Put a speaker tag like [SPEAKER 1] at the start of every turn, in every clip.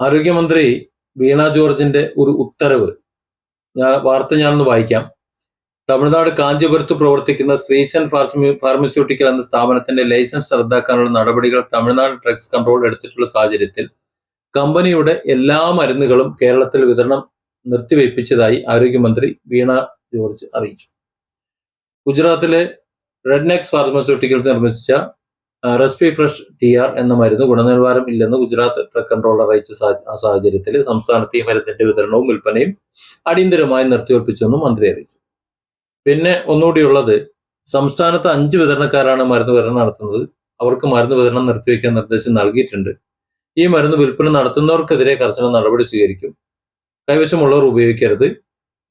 [SPEAKER 1] ആരോഗ്യമന്ത്രി വീണ ജോർജിന്റെ ഒരു ഉത്തരവ്. ഞാൻ വാർത്ത ഞാനൊന്ന് വായിക്കാം. തമിഴ്നാട് കാഞ്ചീപുരത്ത് പ്രവർത്തിക്കുന്ന ശ്രീസൻ ഫാർമി ഫാർമസ്യൂട്ടിക്കൽ എന്ന സ്ഥാപനത്തിന്റെ ലൈസൻസ് റദ്ദാക്കാനുള്ള നടപടികൾ തമിഴ്നാട് ഡ്രഗ്സ് കൺട്രോൾ എടുത്തിട്ടുള്ള സാഹചര്യത്തിൽ കമ്പനിയുടെ എല്ലാ മരുന്നുകളും കേരളത്തിൽ വിതരണം നിർത്തിവെപ്പിച്ചതായി ആരോഗ്യമന്ത്രി വീണ ജോർജ് അറിയിച്ചു. ഗുജറാത്തിലെ റെഡ്നെക്സ് ഫാർമസ്യൂട്ടിക്കൽസ് നിർമ്മിച്ച റെസ്പി ഫ്രഷ് ടി ആർ എന്ന മരുന്ന് ഗുണനിലവാരം ഇല്ലെന്ന് ഗുജറാത്ത് ഡ്രഗ് കൺട്രോളർ അറിയിച്ച സാഹചര്യത്തിൽ സംസ്ഥാനത്ത് ഈ മരുന്നിന്റെ വിതരണവും വിൽപ്പനയും അടിയന്തരമായി നിർത്തിവെപ്പിച്ചെന്നും മന്ത്രി അറിയിച്ചു. പിന്നെ ഒന്നുകൂടിയുള്ളത് സംസ്ഥാനത്ത് അഞ്ച് വിതരണക്കാരാണ് മരുന്ന് വിതരണം നടത്തുന്നത്. അവർക്ക് മരുന്ന് വിതരണം നിർത്തിവെക്കാൻ നിർദ്ദേശം നൽകിയിട്ടുണ്ട്. ഈ മരുന്ന് വിൽപ്പന നടത്തുന്നവർക്കെതിരെ കർശന നടപടി സ്വീകരിക്കും. കൈവശമുള്ളവർ ഉപയോഗിക്കരുത്.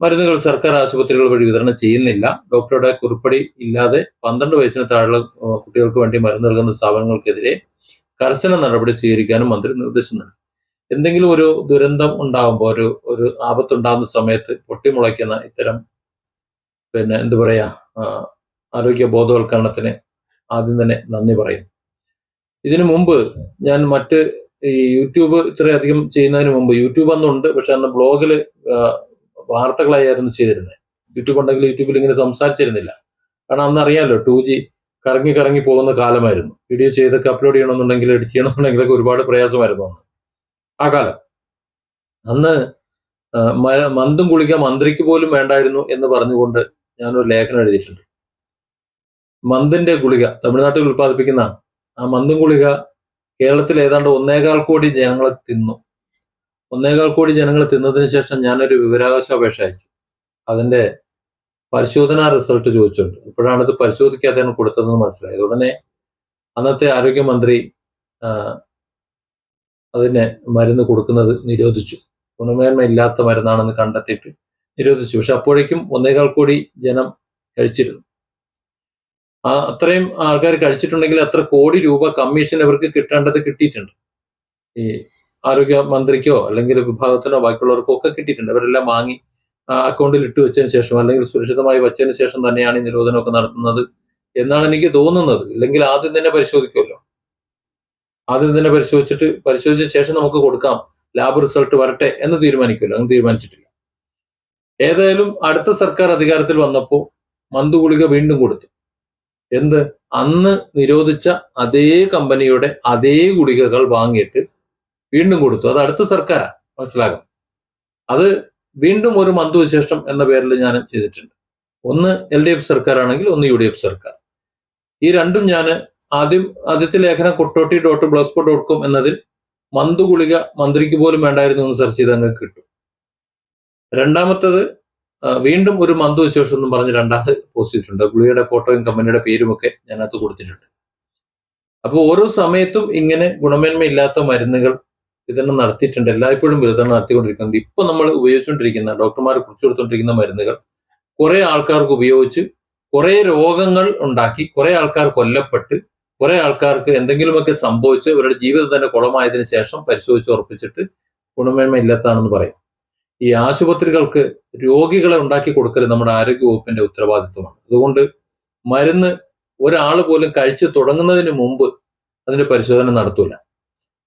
[SPEAKER 1] മരുന്നുകൾ സർക്കാർ ആശുപത്രികൾ വഴി വിതരണം ചെയ്യുന്നില്ല. ഡോക്ടറുടെ കുറിപ്പടി ഇല്ലാതെ പന്ത്രണ്ട് വയസ്സിന് താഴെയുള്ള കുട്ടികൾക്ക് വേണ്ടി മരുന്ന് നൽകുന്ന സ്ഥാപനങ്ങൾക്കെതിരെ കർശന നടപടി സ്വീകരിക്കാനും മന്ത്രി നിർദ്ദേശം നൽകി. എന്തെങ്കിലും ഒരു ദുരന്തം ഉണ്ടാകുമ്പോൾ ഒരു ഒരു ആപത്തുണ്ടാകുന്ന സമയത്ത് പൊട്ടിമുളയ്ക്കുന്ന ഇത്തരം പിന്നെ എന്തു പറയാ ആരോഗ്യ ബോധവൽക്കരണത്തിന് ആദ്യം തന്നെ നന്ദി പറയും. ഇതിനു മുമ്പ് ഞാൻ മറ്റ് ഈ യൂട്യൂബ് ഇത്രയധികം ചെയ്യുന്നതിന് മുമ്പ് യൂട്യൂബ് അന്നുണ്ട് പക്ഷെ അന്ന് ബ്ലോഗിൽ വാർത്തകളായിരുന്നു ചെയ്തിരുന്നത് യൂട്യൂബ് ഉണ്ടെങ്കിൽ യൂട്യൂബിൽ ഇങ്ങനെ സംസാരിച്ചിരുന്നില്ല. കാരണം അന്ന് അറിയാമല്ലോ ടു ജി കറങ്ങി കറങ്ങി പോകുന്ന കാലമായിരുന്നു. വീഡിയോ ചെയ്തൊക്കെ അപ്ലോഡ് ചെയ്യണമെന്നുണ്ടെങ്കിൽ എഡിറ്റ് ചെയ്യണമെന്നുണ്ടെങ്കിലൊക്കെ ഒരുപാട് പ്രയാസമായിരുന്നു അന്ന്. ആ കാലം. അന്ന് ആ, കുളിക്കാൻ മന്തും കുളിക്ക മന്ത്രിക്ക് പോലും വേണ്ടായിരുന്നു എന്ന് പറഞ്ഞുകൊണ്ട് ഞാനൊരു ലേഖനം എഴുതിയിട്ടുണ്ട്. മന്ദിന്റെ ഗുളിക തമിഴ്നാട്ടിൽ ഉൽപ്പാദിപ്പിക്കുന്നതാണ്. ആ മന്തും ഗുളിക കേരളത്തിൽ ഏതാണ്ട് ഒന്നേകാൽ കോടി ജനങ്ങളെ തിന്നു. ഒന്നേകാൽ കോടി ജനങ്ങൾ തിന്നതിന് ശേഷം ഞാനൊരു വിവരാവകാശ അപേക്ഷ അയച്ചു. അതിന്റെ പരിശോധനാ റിസൾട്ട് ചോദിച്ചിട്ടുണ്ട്. ഇപ്പോഴാണത് ഇത് പരിശോധിക്കാതെയാണ് കൊടുത്തതെന്ന് മനസ്സിലായത് ഉടനെ അന്നത്തെ ആരോഗ്യമന്ത്രി അതിനെ മരുന്ന് കൊടുക്കുന്നത് നിരോധിച്ചു. ഗുണമേന്മ ഇല്ലാത്ത മരുന്നാണെന്ന് കണ്ടെത്തിയിട്ട് നിരോധിച്ചു. പക്ഷെ അപ്പോഴേക്കും ഒന്നേകാൽ കോടി ജനം കഴിച്ചിരുന്നു. ആ അത്രയും ആൾക്കാർ കഴിച്ചിട്ടുണ്ടെങ്കിൽ അത്ര കോടി രൂപ കമ്മീഷൻ ഇവർക്ക് കിട്ടേണ്ടത് കിട്ടിയിട്ടുണ്ട്. ഈ ആരോഗ്യ മന്ത്രിക്കോ അല്ലെങ്കിൽ വിഭാഗത്തിനോ ബാക്കിയുള്ളവർക്കോ ഒക്കെ കിട്ടിയിട്ടുണ്ട്. അവരെല്ലാം വാങ്ങി അക്കൗണ്ടിൽ ഇട്ട് വെച്ചതിന് ശേഷം അല്ലെങ്കിൽ സുരക്ഷിതമായി വെച്ചതിന് ശേഷം തന്നെയാണ് ഈ നിരോധനമൊക്കെ നടത്തുന്നത് എന്നാണ് എനിക്ക് തോന്നുന്നത്. ഇല്ലെങ്കിൽ ആദ്യം തന്നെ പരിശോധിക്കുമല്ലോ. ആദ്യം തന്നെ പരിശോധിച്ചിട്ട് പരിശോധിച്ച ശേഷം നമുക്ക് കൊടുക്കാം. ലാബ് റിസൾട്ട് വരട്ടെ എന്ന് തീരുമാനിക്കുമല്ലോ. അങ്ങനെ തീരുമാനിച്ചിട്ടില്ല. ഏതായാലും അടുത്ത സർക്കാർ അധികാരത്തിൽ വന്നപ്പോൾ മന്തു ഗുളിക വീണ്ടും കൊടുത്തു. എന്ത്? അന്ന് നിരോധിച്ച അതേ കമ്പനിയുടെ അതേ ഗുളികകൾ വാങ്ങിയിട്ട് വീണ്ടും കൊടുത്തു. അത് അടുത്ത സർക്കാരാണ് മനസ്സിലാകും? അത് വീണ്ടും ഒരു മന്ത് വിശേഷം എന്ന പേരിൽ ഞാൻ ചെയ്തിട്ടുണ്ട്. ഒന്ന് എൽ ഡി എഫ് സർക്കാരാണെങ്കിൽ ഒന്ന് യു ഡി എഫ് സർക്കാർ. ഈ രണ്ടും ഞാൻ ആദ്യം ആദ്യത്തെ ലേഖനം Kottotty dot blogspot dot com എന്നതിൽ മന്ത് ഗുളിക മന്ത്രിക്ക് പോലും വേണ്ടായിരുന്നു എന്ന് സെർച്ച് ചെയ്ത് അങ്ങ് കിട്ടും. രണ്ടാമത്തത് വീണ്ടും ഒരു മന്ത് വിശേഷം എന്ന് പറഞ്ഞ് രണ്ടാമത് പോസ്റ്റ് ചെയ്തിട്ടുണ്ട്. ഗുളികയുടെ ഫോട്ടോയും കമ്പനിയുടെ പേരുമൊക്കെ ഞാനകത്ത് കൊടുത്തിട്ടുണ്ട്. അപ്പോൾ ഓരോ സമയത്തും ഇങ്ങനെ ഗുണമേന്മയില്ലാത്ത മരുന്നുകൾ വിതരണം നടത്തിയിട്ടുണ്ട്. എല്ലായ്പ്പോഴും വിതരണം നടത്തിക്കൊണ്ടിരിക്കുന്നത് ഇപ്പൊ നമ്മൾ ഉപയോഗിച്ചുകൊണ്ടിരിക്കുന്ന ഡോക്ടർമാർ കുറിച്ചു കൊടുത്തുകൊണ്ടിരിക്കുന്ന മരുന്നുകൾ കുറെ ആൾക്കാർക്ക് ഉപയോഗിച്ച് കുറെ രോഗങ്ങൾ ഉണ്ടാക്കി കുറെ ആൾക്കാർ കൊല്ലപ്പെട്ട് കുറെ ആൾക്കാർക്ക് എന്തെങ്കിലുമൊക്കെ സംഭവിച്ച് അവരുടെ ജീവിതം തന്നെ കുളമായതിനു ശേഷം പരിശോധിച്ച് ഉറപ്പിച്ചിട്ട് ഗുണമേന്മ ഇല്ലാത്താണെന്ന് പറയും. ഈ ആശുപത്രികൾക്ക് രോഗികളെ ഉണ്ടാക്കി കൊടുക്കൽ നമ്മുടെ ആരോഗ്യ വകുപ്പിന്റെ ഉത്തരവാദിത്വമാണ്. അതുകൊണ്ട് മരുന്ന് ഒരാൾ പോലും കഴിച്ചു തുടങ്ങുന്നതിന് മുമ്പ് അതിന്റെ പരിശോധന നടത്തൂല.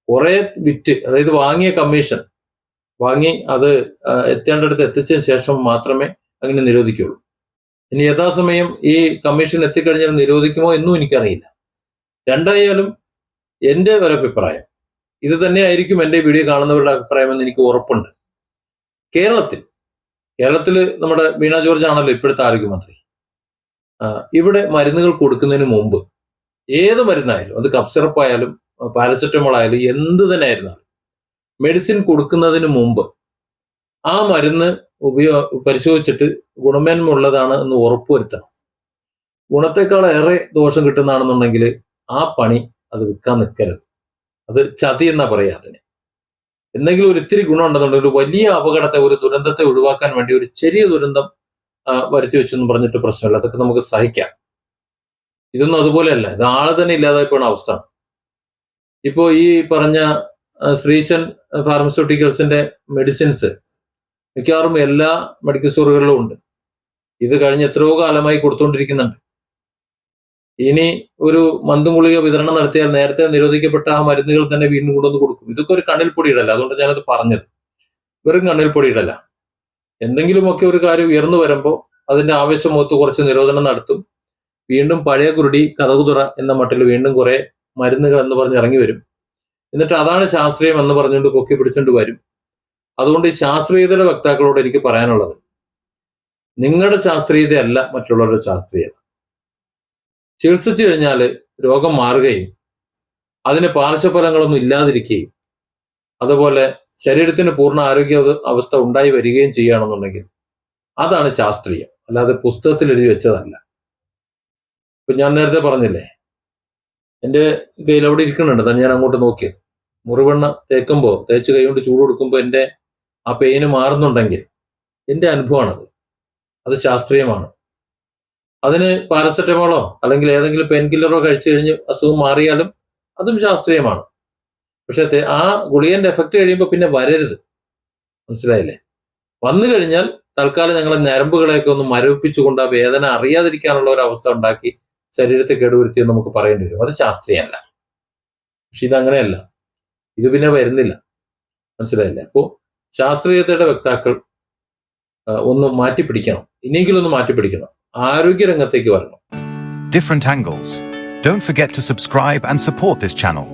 [SPEAKER 1] കുറെ വിറ്റ് അതായത് വാങ്ങിയ കമ്മീഷൻ വാങ്ങി അത് എത്തേണ്ടടുത്ത് എത്തിച്ചതിന് ശേഷം മാത്രമേ അങ്ങനെ നിരോധിക്കുള്ളൂ. ഇനി യഥാസമയം ഈ കമ്മീഷൻ എത്തിക്കഴിഞ്ഞാൽ നിരോധിക്കുമോ എന്നും എനിക്കറിയില്ല. രണ്ടായാലും എന്റെ ഒരു അഭിപ്രായം ഇത് തന്നെയായിരിക്കും എന്റെ വീഡിയോ കാണുന്നവരുടെ അഭിപ്രായം എന്ന് എനിക്ക് ഉറപ്പുണ്ട്. കേരളത്തിൽ കേരളത്തിൽ നമ്മുടെ വീണ ജോർജ് ആണല്ലോ ഇപ്പോഴത്തെ ആരോഗ്യമന്ത്രി. ഇവിടെ മരുന്നുകൾ കൊടുക്കുന്നതിന് മുമ്പ് ഏത് മരുന്നായാലും അത് കഫ് സിറപ്പ് ആയാലും പാരസെറ്റമോൾ ആയാലും എന്ത് തന്നെ ആയിരുന്നാലും. മെഡിസിൻ കൊടുക്കുന്നതിന് മുമ്പ് ആ മരുന്ന് ഉപയോ പരിശോധിച്ചിട്ട് ഗുണമേന്മ ഉള്ളതാണ് എന്ന് ഉറപ്പുവരുത്തണം. ഗുണത്തെക്കാൾ ഏറെ ദോഷം കിട്ടുന്നതാണെന്നുണ്ടെങ്കിൽ ആ പണി അത് വിൽക്കാൻ നിൽക്കരുത്. അത് ചതി എന്നാ പറയാ അതിന്. എന്തെങ്കിലും ഒരു ഇത്തിരി ഗുണം ഉണ്ടെന്നുണ്ടെങ്കിൽ ഒരു വലിയ അപകടത്തെ ഒരു ദുരന്തത്തെ ഒഴിവാക്കാൻ വേണ്ടി ഒരു ചെറിയ ദുരന്തം വരുത്തി വെച്ചെന്ന് പറഞ്ഞിട്ട് പ്രശ്നമില്ല. അതൊക്കെ നമുക്ക് സഹിക്കാം. ഇതൊന്നും അതുപോലെയല്ല. ഇത് ആൾ തന്നെ ഇല്ലാതായി പോണ അവസ്ഥ. ഇപ്പോ ഈ പറഞ്ഞ ശ്രീശൻ ഫാർമസ്യൂട്ടിക്കൽസിന്റെ മെഡിസിൻസ് മിക്കവാറും എല്ലാ മെഡിക്കൽ സ്റ്റോറുകളിലും ഉണ്ട്. ഇത് കഴിഞ്ഞ എത്രയോ കാലമായി കൊടുത്തുകൊണ്ടിരിക്കുന്നുണ്ട് ഇനി ഒരു മന്തുമുളിക വിതരണം നടത്തിയാൽ നേരത്തെ നിരോധിക്കപ്പെട്ട ആ മരുന്നുകൾ തന്നെ വീണ്ടും കൊണ്ടുവന്ന് കൊടുക്കും. ഇതൊക്കെ ഒരു കണ്ണിൽ പൊടിയിടല്ല. അതുകൊണ്ട് ഞാനത് പറഞ്ഞത്. വെറും കണ്ണിൽ പൊടിയിടല്ല. എന്തെങ്കിലുമൊക്കെ ഒരു കാര്യം ഉയർന്നു വരുമ്പോൾ അതിന്റെ ആവേശമുഖത്ത് കുറച്ച് നിരോധനം നടത്തും. വീണ്ടും പഴയ കുരുടി കഥകുതുറ എന്ന മട്ടിൽ വീണ്ടും കുറെ മരുന്നുകൾ എന്ന് പറഞ്ഞ് ഇറങ്ങി വരും. എന്നിട്ട് അതാണ് ശാസ്ത്രീയം എന്ന് പറഞ്ഞുകൊണ്ട് പൊക്കി പിടിച്ചുകൊണ്ട് വരും. അതുകൊണ്ട് ഈ ശാസ്ത്രീയതയുടെ വക്താക്കളോട് എനിക്ക് പറയാനുള്ളത് നിങ്ങളുടെ ശാസ്ത്രീയതയല്ല മറ്റുള്ളവരുടെ ശാസ്ത്രീയത. ചികിത്സിച്ചു കഴിഞ്ഞാൽ രോഗം മാറുകയും അതിന് പാർശ്വഫലങ്ങളൊന്നും ഇല്ലാതിരിക്കുകയും അതുപോലെ ശരീരത്തിന് പൂർണ ആരോഗ്യ അവസ്ഥ ഉണ്ടായി വരികയും ചെയ്യുകയാണെന്നുണ്ടെങ്കിൽ അതാണ് ശാസ്ത്രീയം. അല്ലാതെ പുസ്തകത്തിൽ എഴുതി വെച്ചതല്ല. ഇപ്പൊ ഞാൻ നേരത്തെ പറഞ്ഞില്ലേ എന്റെ കയ്യിൽ അവിടെ ഇരിക്കുന്നുണ്ട്. തന്നെ ഞാൻ അങ്ങോട്ട് നോക്കിയത് മുറിവെണ്ണ തേക്കുമ്പോൾ തേച്ച് കൈ കൊണ്ട് ചൂട് കൊടുക്കുമ്പോൾ എന്റെ ആ പെയിന് മാറുന്നുണ്ടെങ്കിൽ എന്റെ അനുഭവമാണത്. അത് ശാസ്ത്രീയമാണ്. അതിന് പാരസെറ്റമോളോ അല്ലെങ്കിൽ ഏതെങ്കിലും പെയിൻ കില്ലറോ കഴിച്ചു കഴിഞ്ഞ് അസുഖം മാറിയാലും അതും ശാസ്ത്രീയമാണ്. പക്ഷേ ആ ഗുളികന്റെ എഫക്റ്റ് കഴിയുമ്പോൾ പിന്നെ വരരുത്. മനസ്സിലായില്ലേ? വന്നു കഴിഞ്ഞാൽ തൽക്കാലം ഞങ്ങളെ ഞരമ്പുകളെയൊക്കെ ഒന്ന് മരവിപ്പിച്ചുകൊണ്ട് ആ വേദന അറിയാതിരിക്കാനുള്ള ഒരു അവസ്ഥ ഉണ്ടാക്കി ശരീരത്തെ കേടുവരുത്തി എന്ന് നമുക്ക് പറയേണ്ടി വരും. അത് ശാസ്ത്രീയമല്ല. പക്ഷെ ഇതങ്ങനെയല്ല ഇത് പിന്നെ വരുന്നില്ല. മനസ്സിലായില്ലേ? അപ്പോൾ ശാസ്ത്രീയതയുടെ വക്താക്കൾ ഒന്ന് മാറ്റി പിടിക്കണം ഇനിയെങ്കിലും ഒന്ന് മാറ്റി പിടിക്കണം ആരോഗ്യ രംഗത്തേക്ക് വരണം.
[SPEAKER 2] Different angles. Don't forget to subscribe and support this channel.